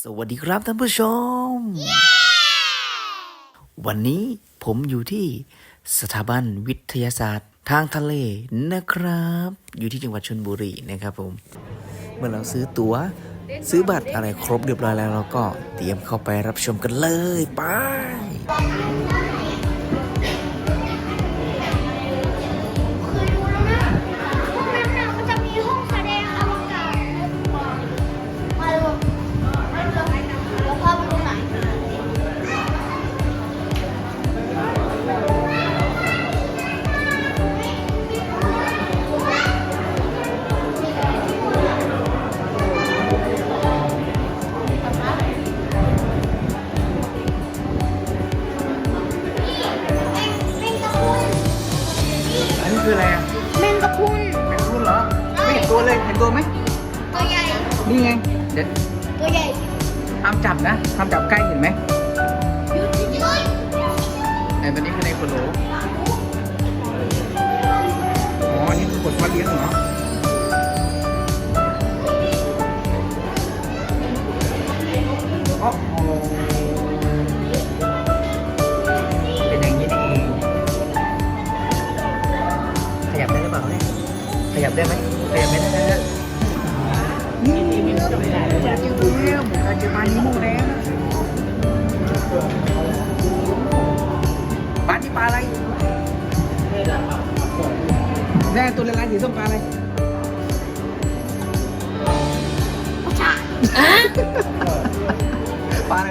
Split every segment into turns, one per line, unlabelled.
สวัสดีครับท่านผู้ชม วันนี้ผมอยู่ที่สถาบันวิทยาศาสตร์ ทางทะเลนะครับ อยู่ที่จังหวัดชลบุรีนะครับผม เมื่อเราซื้อตัว๋ว ซื้อบัตรอะไรครบเรียบร้อยแล้วเราก็เตรียมเข้าไปรับชมกันเลยไป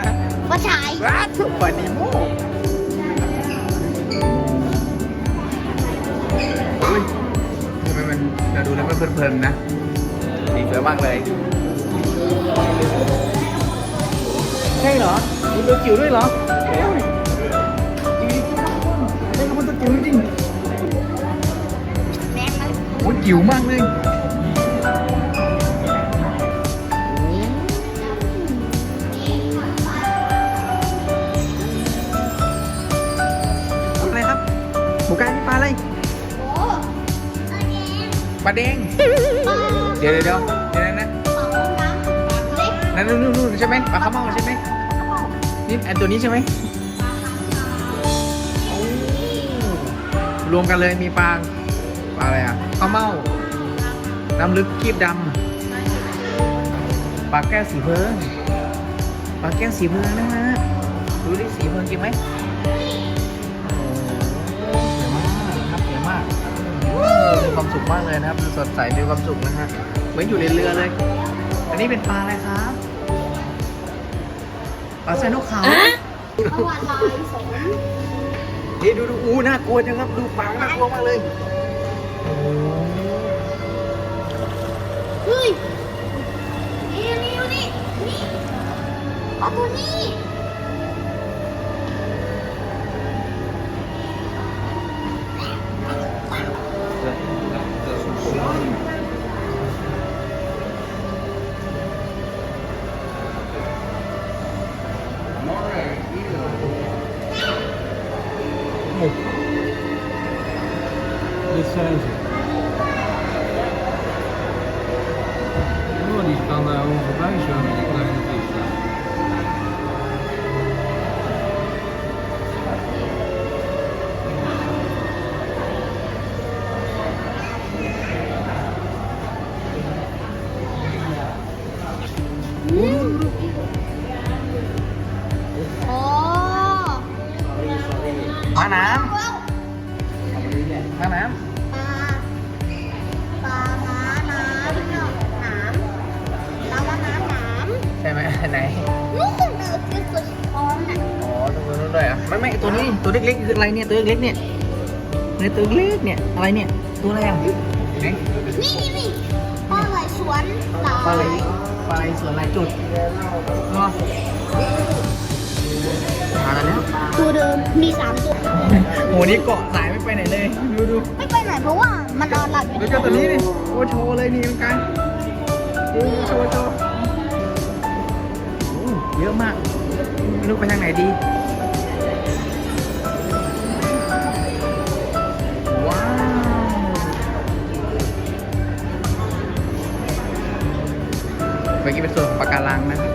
ป
ลา
อะ
ไรนะ
ปลาฉาย
ปลาทุกปลานิโมอุ้ยทำไมมันเราดูแล้วมันเพลินๆนะดีสวยมากเลยใช่เหรอมีตัวจิ๋วด้วยเหรอเอ้ยจริงๆใช่ก็มันตัวจิ๋วจริง
แม่มัน
โอ้ยจิ๋วมากเลย ปลาแดงเดี๋ยวเดี๋ยวเดี๋ยวเดี๋ยวนะ
ปลาห้องน้ำปลาเล็ก
นั่นนู่นนู่นนู่นใช่ไหมปลาข้าวเม่าใช่ไหมนี่อันตัวนี้ใช่ไหมโอ้รวมกันเลยมีปลาปลาอะไรอะข้าวเม่าน้ำลึกคีบดำปลาแก้วสีเพิงปลาแก้วสีเพิงนะฮะดูดิสีเพิงกินไหม มีความสุขมากเลยนะครับดูสดใสมีความสุขนะฮะเหมือนอยู่ในเรือเลย อันนี้เป็นปลาอะไรครับปลาไซนกขาว
ปลาวานลายสน
นี่ดูดูอู้น่ากลัวจังครับดูปลาน่ากลัวมากเลย
เฮ้ยนี่นี่นี่นี่เอาตัวนี้
Look. This sounds ไหมไหน
นู่นน่ะคือตัวท้องน่ะ
อ๋อตรงนู้นด้วยอะไม่ไม่ตัวนี้ตัวเล็กๆคืออะไรเนี่ยตัวเล็กๆเนี่ยในตัวเล็กเนี่ยอะไรเนี่ยตัวอะไรอะไหน
นี่นี่นี่ปลาไหลสวนหลา
ปลาอะไรปลาอะไรส่วนลายจุดเหรอมาแล้ว
ตัวเดิมมีสามตัว
โหนี่เกาะสายไม่ไปไหนเลยดูดู
ไม่ไปไหนเพราะว่ามันนอนหลับอยู่
ดูเจ้าตัวนี้ดิโอ้โชว์เลยนี่เหมือนกันดูโชว์โชว์โอ้ เยอะมากไม่รู้ไปทางไหนดี ว้าวเมื่อกี้เป็นส่วนของปะการังนะครับ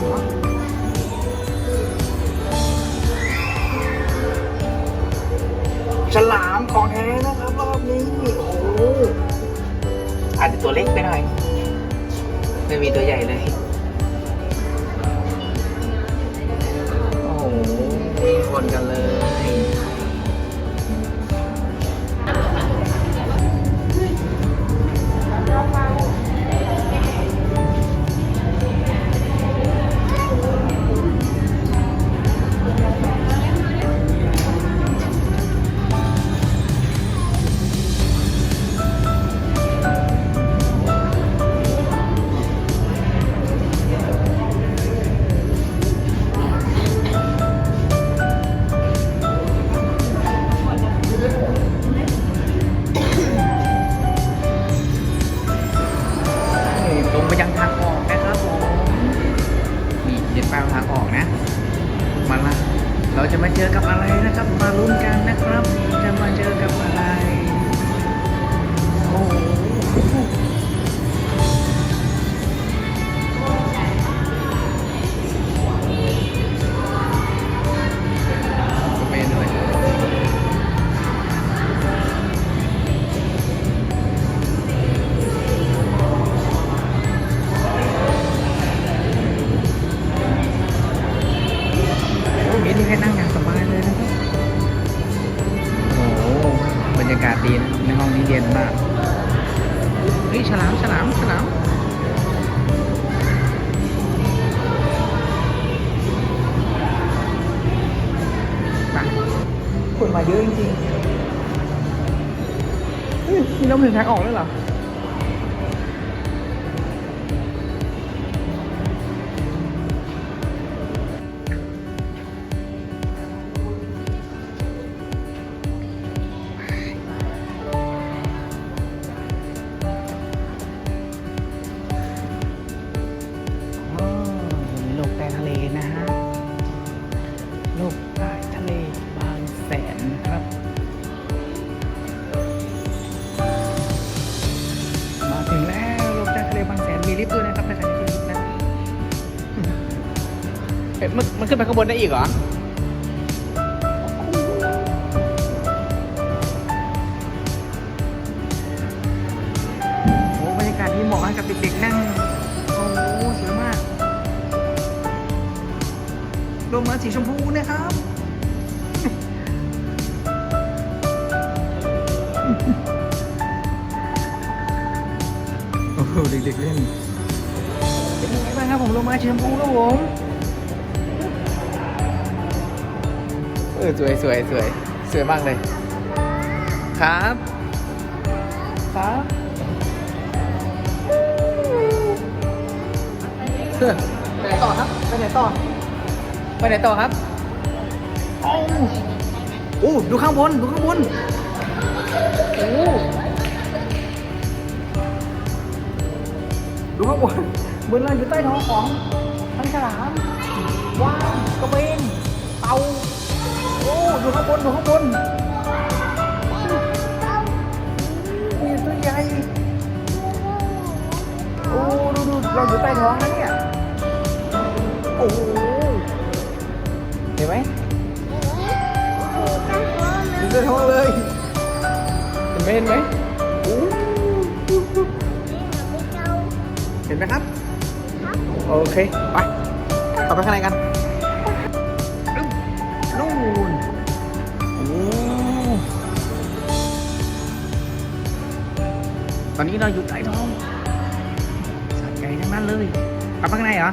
เหรอฉลามของแท้นะครับรอบนี้ โอ้โหอาจจะตัวเล็กไปหน่อย ไม่มีตัวใหญ่เลย โอ้โหมีคนกันเลย เจอกับอะไรนะครับ มาลุ้นกัน นมันขึ้นไปข้างบนได้อีกเหรอ โอ้บรรยากาศที่เหมาะกับเด็กๆนั่ง โอ้สวยมากลมมาสีชมพูนะครับโอ้โหเด็กๆเล่นเป็นยังไงบ้างครับผมลมมาสีชมพูครับผม เออสวยสวยสวยสวยมากเลย ครับ ครับไปไหนต่อครับไปไหนต่อไปไหนต่อครับโอ้โอ้ดูข้างบน ดูข้างบนโอ้ดูข้างบนเหมือนเราอยู่ใต้ท้องของทั้งฉลามว้าวกระเบนเต่า อ้ดูข้างบนดูข้างบนมีตัวใหญ่โอ้ดูดูเราอยู่ใต้ท้องนะเนี่ยโอ้โหเห็นไหมอยู่ใต้ท้องเลยเห็นไหมเห็นไหมโอ้เห็นไหมครับโอเคไปเข้าไปข้างในกัน ตอนนี้เราอยู่ใต้ท้องสัตว์ใหญ่ทั้งนั้นเลยเข้าไปข้างในเหรอ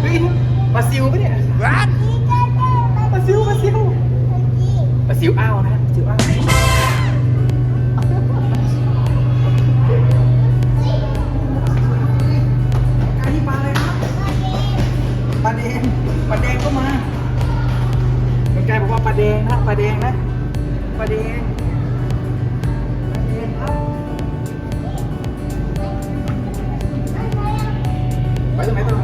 เฮ้ยปลาซิวปะเนี่ยร้านปลาซิวปลาซิวปลาซิวอ้าวนะปลาซิวอ้าวปลาแดงปลาแดงก็มาเป็นไกบ
อกว่าปลาแด
งนะปลาแดงนะปลาแดง 没事没事。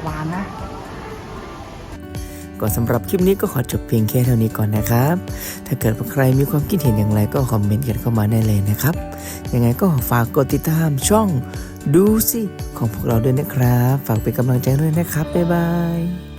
า
วานนะก็สำหรับคลิปนี้ก็ขอจบเพียงแค่เท่านี้ก่อนนะครับ ถ้าเกิดใครมีความคิดเห็นอย่างไรก็คอมเมนต์กันเข้ามาได้เลยนะครับ ยังไงก็ฝากกดติดตามช่องดูสิของพวกเราด้วยนะครับ ฝากเป็นกำลังใจด้วยนะครับ บ๊ายบาย